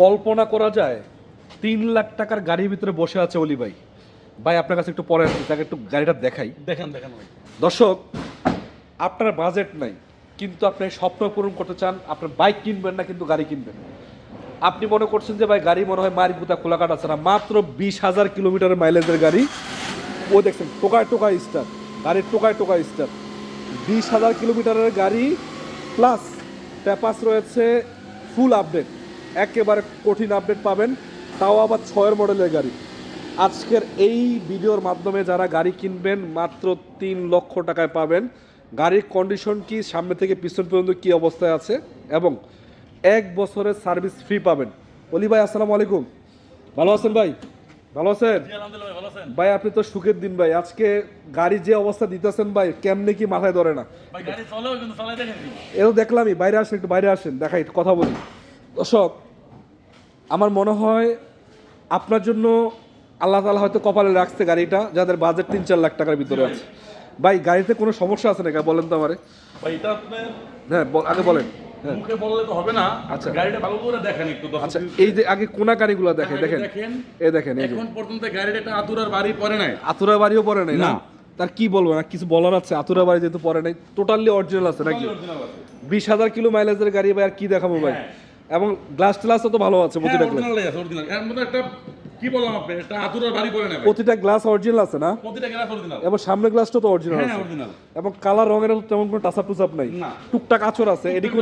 কল্পনা করা যায় তিন লাখ টাকার গাড়ির ভিতরে বসে আছে অলি ভাই। ভাই আপনার কাছে একটু পরে আসছি তাকে একটু গাড়িটা দেখাই। দেখেন দেখেন ভাই। দর্শক আপনার বাজেট নাই কিন্তু আপনি স্বপ্ন পূরণ করতে চান আপনার বাইক কিনবেন না কিন্তু গাড়ি কিনবেন। আপনি মনে করছেন যে ভাই গাড়ি মনে হয় মারি গুতা খোলাকাট আছে না মাত্র বিশ হাজার কিলোমিটার মাইলেজের গাড়ি। ও দেখছেন টোকায় টোকায় স্টার গাড়ির টোকায় টোকায় স্টার বিশ হাজার কিলোমিটারের গাড়ি প্লাস পেপাস রয়েছে ফুল আপডেট একেবারে কঠিন আপডেট পাবেন। তাও আবার ছয়ের মডেলের গাড়ি। আজকের এই ভিডিওর মাধ্যমে যারা গাড়ি কিনবেন মাত্র তিন লক্ষ টাকায় পাবেন। গাড়ির কন্ডিশন কি সামনে থেকে পিছন পর্যন্ত কি অবস্থায় আছে এবং এক বছরের সার্ভিস ফ্রি পাবেন। অলি ভাই আসসালামু আলাইকুম। ভালো আছেন ভাই? ভালো আছেন? ভাই, আপনি তো সুখের দিন ভাই। আজকে গাড়ি যে অবস্থা দিতেছেন ভাই কেমনে কি মাথায় ধরে না? এও দেখলামই বাইরে আসেন একটু বাইরে আসেন দেখাই কথা বলি। দর্শক আমার মনে হয় আপনার জন্য আল্লাহ তালা হয়তো কপালে রাখছে গাড়িটা যাদের বাজেট তিন চার লাখ টাকার ভিতরে আছে। ভাই গাড়িতে কোনো সমস্যা আছে নাকি? বলেন তো আমারে। ভাই এটা আপনার হ্যাঁ আগে বলেন। হ্যাঁ। মুখে বললে তো হবে না। আচ্ছা। গাড়িটা ভালো করে দেখেন একটু আচ্ছা এই যে আগে কোনা গাড়িগুলো দেখেন। দেখেন। দেখেন এই দেখেন এখন পর্যন্ত গাড়িটা একটা আতুরার বাড়ি পড়ে নাই। বাড়িও পরে নাই না? না। তার কি বলব না কিছু বলার আছে? আতুরা বাড়ি যেহেতু পরে নাই টোটালি অরিজিনাল আছে নাকি? বিশ হাজার কিলো মাইলেজের গাড়ি ভাই আর কি দেখাবো ভাই? এবং গ্লাস টিলাস তো ভালো আছে হ্যাঁ, প্রতিটা গ্লাস মধ্যে একটা কি বললাম আপনি? একটা আতুরার বাড়ি পড়ে নাই প্রতিটা গ্লাস অরিজিনাল আছে না? প্রতিটা গ্লাস অরিজিনাল এবং সামনের গ্লাসটা তো অরিজিনাল হ্যাঁ আছে। অরিজিনাল এবং কালার রঙের তেমন কোনো টাচ আপ টুচাপ নাই টুকটাক আচর আছে এদিকে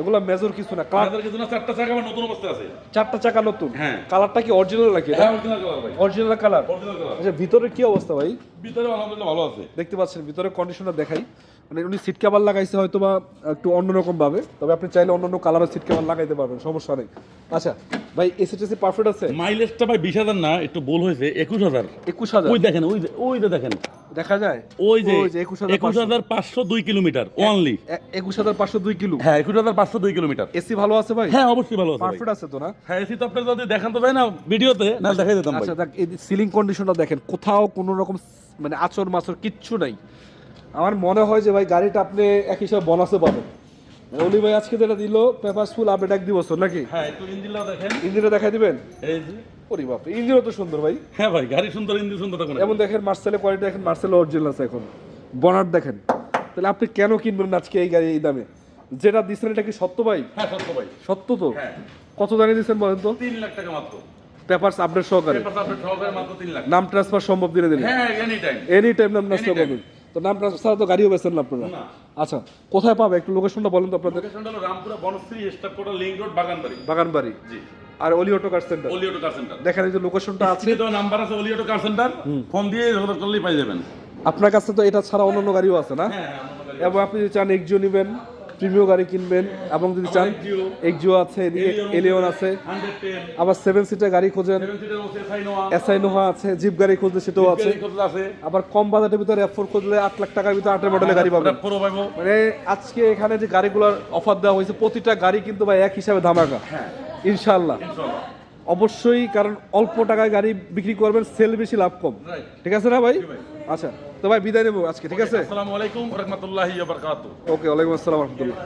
এগুলো মেজর কিছু না। কালার কিছু না চারটা চাকা নতুন অবস্থায় আছে। চারটা চাকা নতুন। হ্যাঁ। কালারটা কি অরিজিনাল নাকি হ্যাঁ অরিজিনাল কালার ভাই। অরিজিনাল কালার অরিজিনাল কালার আচ্ছা ভিতরে কি অবস্থা ভাই? ভিতরে আলহামদুলিল্লাহ ভালো আছে। দেখতে পাচ্ছেন ভিতরে কন্ডিশনার দেখাই। মানে উনি সিট কভার লাগাইছে হয়তো বা একটু অন্যরকম ভাবে। তবে আপনি চাইলে অন্য অন্য কালারের সিট কভার লাগাইতে পারবেন সমস্যা নেই। আচ্ছা ভাই এসি টেসি পারফেক্ট আছে? মাইলেজটা ভাই বিশ হাজার না একটু ভুল হয়েছে একুশ হাজার। একুশ হাজার? ওই দেখেন ওই ওই যে দেখেন। দেখা যায়? ওই যে একুশ হাজার পাঁচশো। দুই কিলোমিটার অনলি একুশ হাজার পাঁচশো দুই কিলো। হ্যাঁ একুশ হাজার পাঁচশো দুই কিলোমিটার। এসি ভালো আছে ভাই? হ্যাঁ অবশ্যই ভালো আছে পারফেক্ট আছে তো না? হ্যাঁ এসি তো আপনি যদি দেখান তো ভাই না ভিডিওতে না দেখাই দিতাম আচ্ছা দেখ সিলিং কন্ডিশনটা দেখেন কোথাও কোনো রকম মানে আচর মাচর কিচ্ছু নাই। আমার মনে হয় যে ভাই গাড়িটা আপনি এক হিসাবে বোনাসে পাবেন। অলি ভাই আজকে যেটা দিল পেপার ফুল আপডেট এক দিব নাকি? হ্যাঁ একটু ইঞ্জিনটাও দেখেন। ইঞ্জিনটা দেখাই দিবেন? এই যে। ওরে বাপ ইঞ্জিনও তো সুন্দর ভাই। হ্যাঁ ভাই গাড়ি সুন্দর ইঞ্জিন সুন্দর তখন এমন দেখেন মার্সেলের কোয়ালিটি দেখেন মার্সেল অরিজিনাল আছে এখন। বনার দেখেন। তাহলে আপনি কেন কিনবেন আজকে এই গাড়ি এই দামে? যেটা দিচ্ছেন এটা কি সত্য ভাই? হ্যাঁ সত্য ভাই। সত্য তো? হ্যাঁ। কত জানিয়ে দিচ্ছেন বলেন তো? তিন লাখ টাকা মাত্র। পেপারস আপডেট সহকারে। পেপার আপডেট সহকারে মাত্র তিন লাখ। নাম ট্রান্সফার সম্ভব দিনে দিলে। হ্যাঁ এনি টাইম এনি টাইম নাম ট্রান্সফার Anytime. তো নাম ছাড়া তো গাড়িও বেছেন না আপনারা? আচ্ছা কোথায় পাবে? একটু লোকেশনটা বলেন তো আপনাদের। লোকেশনটা হলো Rampura Banasree staff quarter link road বাগানবাড়ি। বাগানবাড়ি। জি। আর অলি অটো কার সেন্টার? অলিওটো কার সেন্টার। দেখেন এই যে লোকেশনটা আছে। তো নাম্বার আছে অলিওটো কার সেন্টার। ফোন দিয়ে যোগাযোগ করলেই পাই যাবেন। আপনার কাছে তো এটা ছাড়া অন্যান্য গাড়িও আছে না? হ্যাঁ হ্যাঁ এবং আপনি যদি চান এক্সিও নেবেন। প্রিমিয় গাড়ি কিনবেন এবং যদি চান এক্সিও আছে এলিয়ন আছে। আবার সেভেন সিটার গাড়ি খোঁজেন। এসআই নোহা আছে। জিপ গাড়ি খুঁজলে সেটাও আছে। আবার কম বাজারের ভিতরে ফোর খুঁজলে আট লাখ টাকার ভিতরে আটের মডেলের গাড়ি পাবেন। মানে আজকে এখানে যে গাড়িগুলোর অফার দেওয়া হয়েছে প্রতিটা গাড়ি কিন্তু ভাই এক হিসাবে ধামাকা। হ্যাঁ। ইনশাআল্লাহ। অবশ্যই কারণ অল্প টাকায় গাড়ি বিক্রি করবেন সেল বেশি লাভ কম। ঠিক আছে না ভাই। আচ্ছা তো ভাই বিদায় নেব আজকে ঠিক আছে? আসসালামু আলাইকুম রহমতুল্লাহ ওকে ওয়ালাইকুম আসসালাম রহমতুল্লাহ।